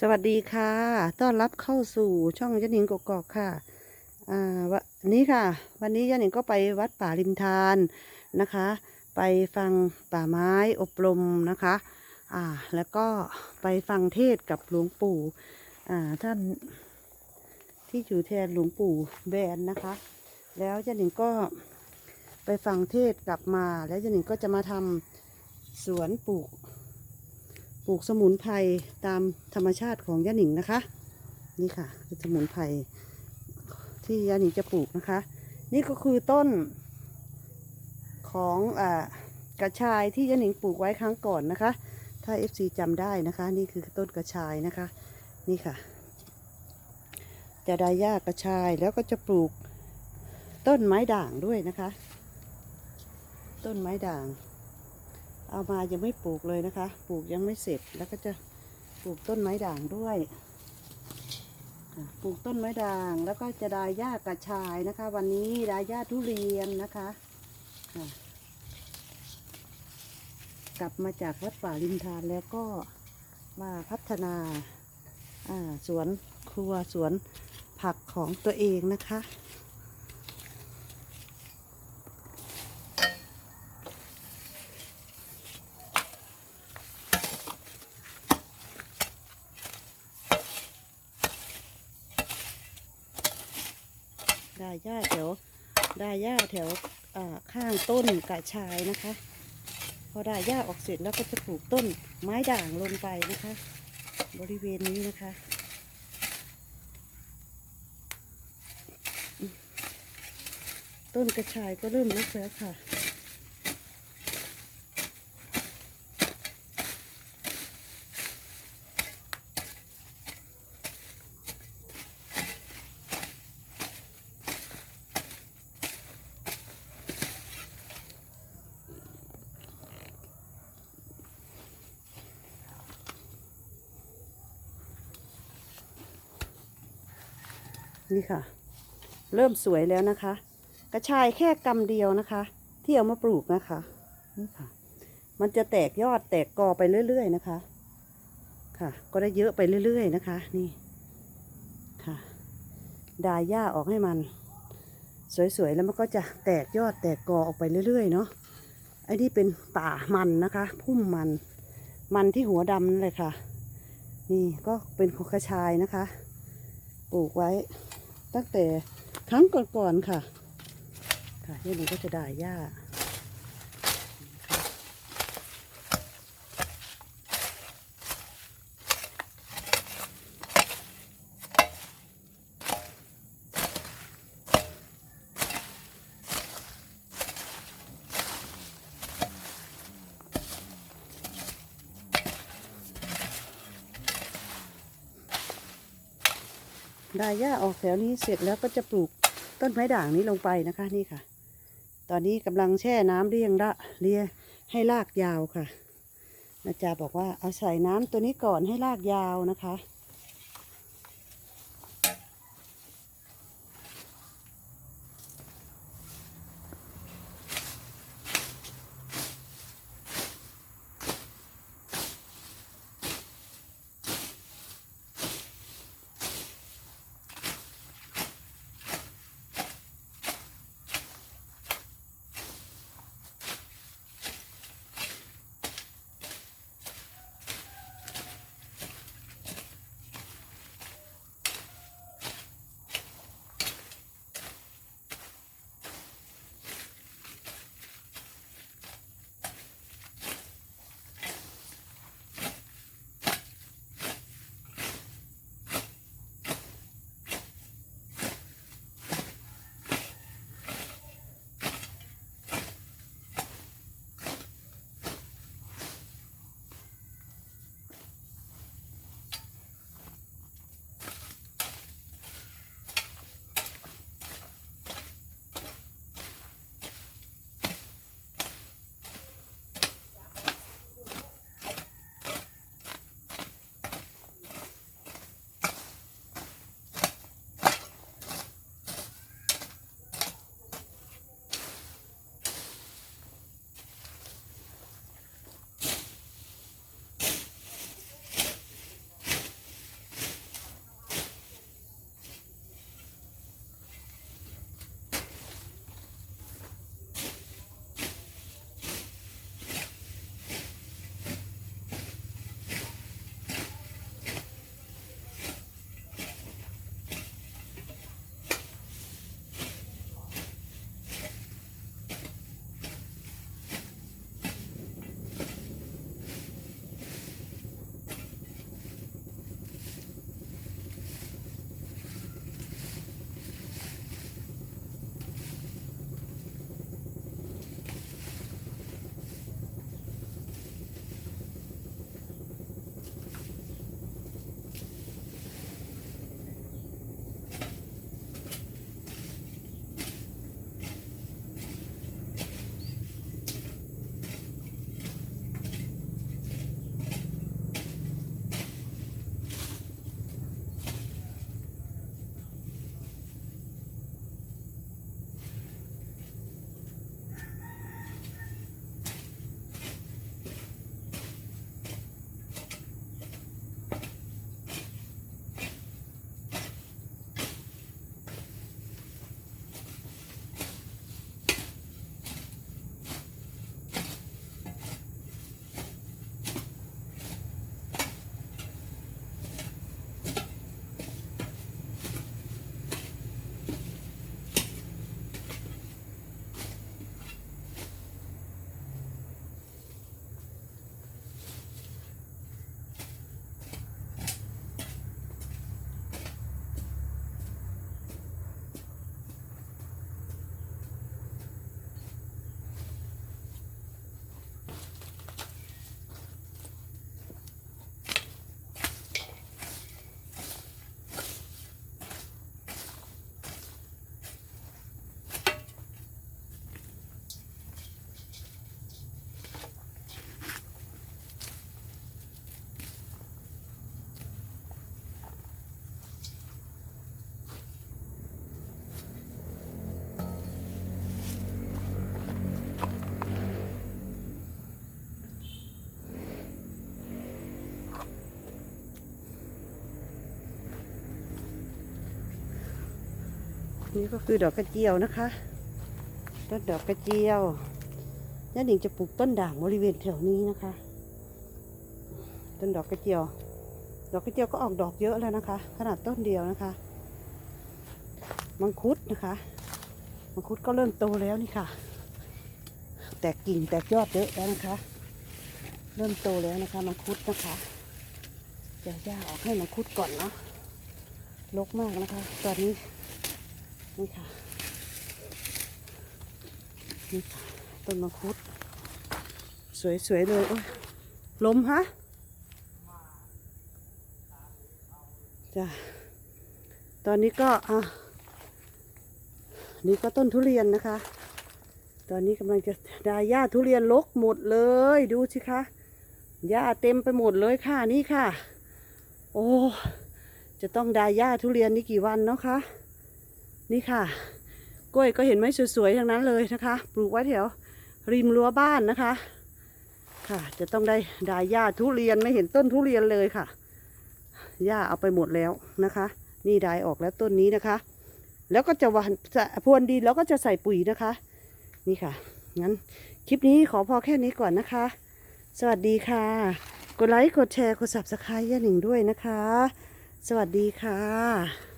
สวัสดีค่ะ ต้อนรับเข้าสู่ช่องยะหนิงกกอกค่ะ อ่าวันนี้ค่ะ วันนี้ยะหนิงก็ไปวัดป่าริมทานนะคะ ไปฟังป่าไม้อบรมนะคะ อ่า แล้วก็ไปฟังเทศกับหลวงปู่ อ่า ท่านที่อยู่แทนหลวงปู่แบนนะคะ แล้วยะหนิงก็ไปฟังเทศกลับมา แล้วยะหนิงก็จะมาทำสวนปลูก ปลูกสมุนไพรตามธรรมชาติของย่าหนิงนะคะ นี่ค่ะคือสมุนไพรที่ย่าหนิงจะปลูกนะคะ นี่ก็คือต้นของอกระชายที่ย่าหนิงปลูกไว้ครั้งก่อนนะคะ ถ้า FC จำได้นะคะ นี่คือต้นกระชายนะคะ นี่ค่ะ จะได้หญ้ากระชายแล้วก็จะปลูกต้นไม้ด่างด้วยนะคะ ต้นไม้ด่าง เอามายังไม่ปลูกเลยนะคะ ปลูกยังไม่เสร็จแล้วก็จะปลูกต้นไม้ด่างด้วยปลูกต้นไม้ด่างแล้วก็จะดายหญ้ากระชายนะคะ วันนี้ดายหญ้าทุเรียนนะคะกลับมาจากวัดป่าริมทานแล้วก็มาพัฒนาสวนครัวสวนผักของตัวเองนะคะ หญ้าแถวได้หญ้าแถวข้างต้นกระชายนะคะ พอได้หญ้าออกเสร็จแล้วก็จะปลูกต้นไม้ด่างลงไปนะคะ บริเวณนี้นะคะต้นกระชายก็เริ่มลุกแล้วค่ะ นี่ค่ะ เริ่มสวยแล้วนะคะ กระชายแค่กำเดียวนะคะ ที่เอามาปลูกนะคะ นี่ค่ะ มันจะแตกยอดแตกกอไปเรื่อย ๆ นะคะ ค่ะ ก็ได้เยอะไปเรื่อย ๆ นะคะ นี่ค่ะ ดายหญ้าออกให้มัน สวย ๆ แล้วมันก็จะแตกยอดแตกกอออกไปเรื่อย ๆ เนาะไอ้นี่เป็นป่ามันนะคะ พุ่มมัน มันที่หัวดำนั่นเลยค่ะ นี่ก็เป็นกระชายนะคะ ปลูกไว้ ตั้งแต่ครั้งก่อนๆค่ะ ค่ะนี่มันก็จะได้หญ้า ได้หญ้าออกแถวนี้เสร็จแล้วก็จะปลูกต้นไม้ด่างนี้ลงไปนะคะนี่ค่ะ ตอนนี้กำลังแช่น้ำเลี้ยงละเลี้ยให้รากยาวค่ะนาจาบอกว่าเอาใส่น้ำตัวนี้ก่อนให้รากยาวนะคะ นี่ก็คือดอกกระเจียวนะคะ ต้นดอกกระเจียวย่าหนิงจะปลูกต้นด่างบริเวณแถวนี้นะคะ ต้นดอกกระเจียว ดอกกระเจียวก็ออกดอกเยอะแล้วนะคะ ขนาดต้นเดียวนะคะ มังคุดนะคะ มังคุดก็เริ่มโตแล้วนี่ค่ะ แตกกิ่งแตกยอดเยอะแล้วนะคะ เริ่มโตแล้วนะคะ มังคุดนะคะจะย่าออกให้มังคุดก่อนเนาะรกมากนะคะ ตอนนี้ นี่ค่ะ นี่ค่ะ ต้นมังคุด สวยๆเลย โอ้ยลมฮะจ้ะตอนนี้ก็อะนี่ก็ต้นทุเรียนนะคะ ตอนนี้กำลังจะดาหญ้าทุเรียนลกหมดเลย ดูสิคะหญ้าเต็มไปหมดเลยค่ะนี่ค่ะ โอ้จะต้องดาหญ้าทุเรียนนี่กี่วันเนาะคะ นี่ค่ะ กล้วยก็เห็นไหมสวยๆทั้งนั้นเลยนะคะ ปลูกไว้แถวริมรั้วบ้านนะคะ ค่ะ จะต้องได้ดายหญ้าทุเรียนไม่เห็นต้นทุเรียนเลยค่ะหญ้าเอาไปหมดแล้วนะคะ นี่ดายออกแล้วต้นนี้นะคะ แล้วก็จะวันจะพรวนดินแล้วก็จะใส่ปุ๋ยนะคะ นี่ค่ะงั้นคลิปนี้ขอพอแค่นี้ก่อนนะคะ สวัสดีค่ะ กดไลค์กดแชร์กด subscribe ย่าหนิงด้วยนะคะ สวัสดีค่ะ